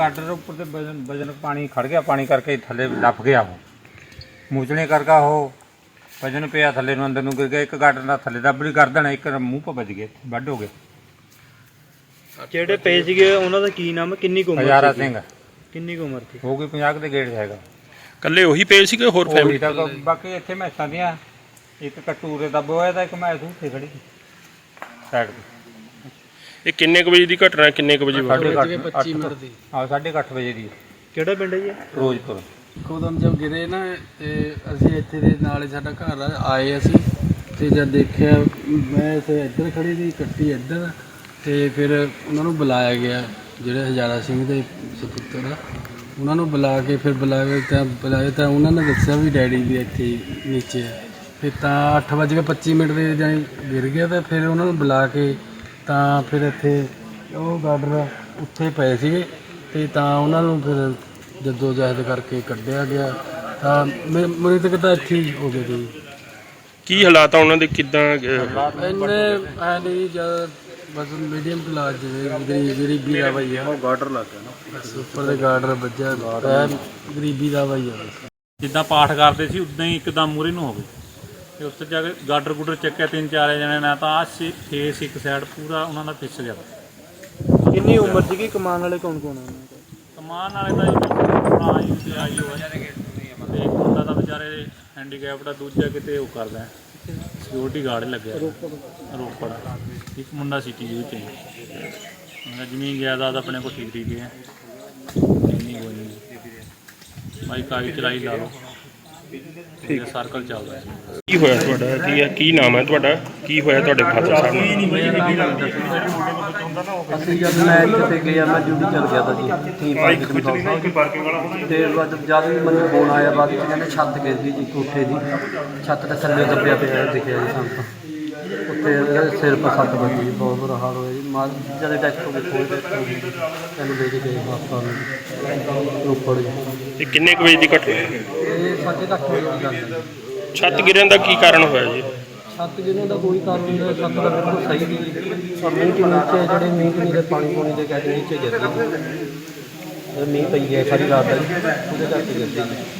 ਗਾਡਰ ਉੱਪਰ ਤੇ ਵਜਨ ਵਜਨ ਪਾਣੀ ਖੜ ਗਿਆ ਪਾਣੀ ਕਰਕੇ ਥੱਲੇ ਲੱਫ ਗਿਆ ਉਹ। ਮੂਚਣੇ ਕਰਕੇ ਉਹ ਵਜਨ ਪਿਆ ਥੱਲੇ ਨੂੰ ਅੰਦਰ ਨੂੰ ਗਿਰ ਗਿਆ ਇੱਕ ਗਾਡਰ ਦਾ ਥੱਲੇ ਦੱਬ ਵੀ ਕਰ ਦੇਣਾ ਇੱਕ ਮੂੰਹ ਪਾ ਵੱਜ ਗਏ ਵੱਢ ਹੋ ਗਏ ਜਿਹੜੇ ਪਏ ਸੀਗੇ? ਉਹਨਾਂ ਦਾ ਕੀ ਨਾਮ? ਹੈ ਕਿੰਨੀ ਕੁ ਉਮਰ ਹਜ਼ਾਰਾ ਸੀਗੀ? ਸਿੰਘ। ਕਿੰਨੀ ਕੁ ਉਮਰ ਸੀ? ਹੋ ਗਈ 50 ਦੇ ਗੇੜ ਹੈਗਾ। ਕੱਲੇ ਉਹੀ ਪਏ ਸੀਗੇ ਹੋਰ ਉਹੀ ਫੈਮਿਲੀ ਤਾਂ ਕ- ਬਾਕੀ ਇੱਥੇ ਮੈਸਾਂ ਦੀਆਂ ਇੱਕ ਕਟੂਰੇ ਦੱਬ ਹੋਇਆ ਤਾਂ ਇੱਕ ਮੈਸ ਉੱਥੇ ਖੜੀ ਸਾਈਡ ਤੇ। ਇਹ ਕਿੰਨੇ ਕੁ ਵਜੇ ਦੀ ਘਟਨਾ ਹੈ? ਕਿੰਨੇ ਕੁ ਵਜੇ ਵਾਪਰੀ? ਸਾਢੇ 25 ਮਿੰਟ ਦੀ। ਹਾਂ 8:30 ਵਜੇ ਦੀ ਕਿਹੜਾ ਪਿੰਡ ਹੈ ਜੀ ਇਹ? ਫਿਰੋਜ਼ਪੁਰ ਇੱਕੋਦਮ ਜਦ ਗਿਰੇ ਨਾ ਤੇ ਅਸੀਂ ਇੱਥੇ ਦੇ ਨਾਲ ਹੀ ਸਾਡਾ ਘਰ ਆ ਆਏ ਅਸੀਂ ਤੇ ਜਦ ਦੇਖਿਆ ਮੈਂ ਇੱਥੇ ਇੱਧਰ ਖੜੀ ਸੀ ਕੱਟੀ ਇੱਧਰ ਤੇ ਫਿਰ ਉਹਨਾਂ ਨੂੰ ਬੁਲਾਇਆ ਗਿਆ ਜਿਹੜੇ ਹਜ਼ਾਰਾ ਸਿੰਘ ਦੇ ਸੁਪੁੱਤਰ ਆ। ਉਹਨਾਂ ਨੂੰ ਬੁਲਾ ਕੇ ਫਿਰ ਬੁਲਾ ਕੇ ਤਾਂ ਬੁਲਾਏ ਤਾਂ ਉਹਨਾਂ ਨੇ ਦੱਸਿਆ ਵੀ ਡੈਡੀ ਵੀ ਇੱਥੇ ਹੀ ਨੀਚੇ ਆ। ਫਿਰ ਤਾਂ 8:25 ਮਿੰਟ ਦੇ ਜਾਨੀ ਗਿਰ ਗਿਆ ਤਾਂ ਫਿਰ ਉਹਨਾਂ ਨੂੰ ਬੁਲਾ ਕੇ ਤਾਂ ਫਿਰ ਇੱਥੇ ਉਹ ਗਾਡਰ ਉੱਥੇ ਪਏ ਸੀਗੇ ਤੇ ਤਾਂ ਉਹਨਾਂ ਨੂੰ ਫਿਰ ਜਦੋਂ ਜਹਿਦ ਕਰਕੇ ਕੱਢਿਆ ਗਿਆ। ਤਾਂ ਮੇ- ਮੇਰੇ ਤੱਕ ਤਾਂ ਇੱਥੇ ਹੀ ਹੋ ਗਏ ਸੀ ਕੀ ਹਾਲਾਤ ਆ ਉਹਨਾਂ ਦੇ? ਕਿਦਾਂ ਅਹ, ਇੰਨੇ ਐ ਨਹੀਂ ਜਦ ਬਸ ਮੀਡੀਅਮ ਕਲਾਸ ਜਿਹੜੇ ਗਰੀਬ ਗਰੀਬੀ ਦਾ ਭਈ ਆ। ਉਹ ਗਾਰਡਰ ਲੱਗ ਗਿਆ ਨਾ ਉੱਪਰ ਦੇ ਗਾਰਡਰ ਵੱਜਿਆ ਗਰੀਬੀ ਦਾ ਭਈ ਆ। ਬਸ ਜਿੱਦਾਂ ਪਾਠ ਕਰਦੇ ਸੀ ਉਦਾਂ ਹੀ ਇੱਕਦਮ ਮੂਰੇ ਨੂੰ ਹੋ ਗਏ। ਤੇ ਉੱਤੇ ਜਾ ਕੇ ਗਾਡਰ ਗੁੱਡਰ ਚੱਕਿਆ ਤਿੰਨ ਚਾਰ ਜਣੇ ਨੇ ਤਾਂ ਆ ਫੇਸ ਇੱਕ ਸਾਈਡ ਪੂਰਾ ਉਹਨਾਂ ਦਾ ਫਿਸ ਗਿਆ। ਕਿੰਨੀ ਉਮਰ ਸੀਗੀ? ਕਮਾਨ ਵਾਲੇ ਕੌਣ ਕੌਣ ਆ ਉਹਨਾਂ ਦੇ? ਕਮਾਨ ਵਾਲੇ ਤਾਂ ਜੀ ਜੀ ਤੇ ਆਈ ਹੋਇਆ ਤੇ ਇੱਕ ਮੁੰਡਾ ਤਾਂ ਵਿਚਾਰੇ ਹੈਂਡੀਕੈਪਟ ਆ ਦੂਜਾ ਕਿਤੇ ਉਹ ਕਰਦਾ। ਸਿਕਿਉਰਿਟੀ ਗਾਰਡ ਲੱਗਿਆ। ਰੋਪੜ। ਇੱਕ ਮੁੰਡਾ ਸਿਟੀ ਯੂ ਚ ਹੈ। ਉਹਨਾਂ ਜ਼ਮੀਨ ਜਾਇਦਾਦ ਆਪਣੇ ਕੋਲ ਠੀਕ ਠੀਕ ਹੈ। ਇੰਨੀ ਕੋਈ ਨਹੀਂ। ਬਾਈ ਕਾਈ ਚਲਾਈ ਲਾ ਲਓ। ਠੀਕ ਸਰਕਲ ਚੱਲਦਾ ਹੈ। ਕੀ ਹੋਇਆ ਤੁਹਾਡਾ? ਕੀ ਹੈ ਕੀ ਨਾਮ ਹੈ ਤੁਹਾਡਾ? ਕੀ ਹੋਇਆ ਤੁਹਾਡੇ ਫਾਦਰ ਸਾਹਿਬ ਨੂੰ ਅਸੀਂ ਜਦ ਮੈਂ ਕਿਤੇ ਗਿਆ ਮੈਂ ਡਿਊਟੀ ਚੱਲ ਗਿਆ ਤਾਂ ਜੀ। ਟੀ ਪਾਰਕਿੰਗ ਤੇ। ਬਾਅਦ ਜਦ ਵੀ ਮੈਨੂੰ ਫੋਨ ਆਇਆ ਬਾਅਦ ਵਿੱਚ ਕਹਿੰਦੇ ਛੱਤ ਗਿਰ ਗਈ ਜੀ ਕੋਠੇ ਦੀ। ਛੱਤ ਦੇ ਥੱਲੇ ਦੱਬਿਆ ਪਿਆ ਦਿਖਿਆ ਜੀ ਸਾਨੂੰ ਤਾਂ। ਉੱਤੇ ਸਿਰ 'ਤੇ ਸੱਟ ਵੱਜੀ ਬਹੁਤ ਬੁਰਾ ਹਾਲ ਹੋਇਆ ਜੀ। ਮਾਂ ਜਦ ਡੈਥ ਹੋ ਗਈ ਜੀ। ਤੈਨੂੰ ਦੇ ਕੇ ਗਏ ਹਸਪਤਾਲ ਨੂੰ ਰੋਪੜ ਜੀ ਇਹ ਕਿੰਨੇ ਕੁ ਵਜੇ ਦੀ ਘਟਨਾ ਹੈ ਇਹ ਸਾਢੇ ਕੁ ਅੱਠ ਵਜੇ ਦੀ ਗੱਲ ਹੈ। ਛੱਤ ਗਿਰਨ ਦਾ ਕੀ ਕਾਰਨ ਹੋਇਆ ਜੀ ਛੱਤ ਗਿਰਨ ਦਾ ਕੋਈ ਕਾਰਨ ਨਹੀਂ ਛੱਤ ਦਾ ਬਿਲਕੁਲ ਸਹੀ ਨਹੀਂ ਦੇ ਨੀਚੇ ਜਿਹੜੇ ਮੀਂਹ ਦੇ ਨੀਚੇ ਪਾਣੀ ਪੂਣੀ ਦੇ ਕਰਕੇ ਨੀਚੇ ਗਿਰ ਗਈ ਇਹ ਮੀਂਹ ਪਈ ਗਿਆ ਸਾਰੀ ਰਾਤ ਦਾ ਜੀ, ਉਹਦੇ ਕਰਕੇ ਗਿਰ ਗਈ ਜੀ।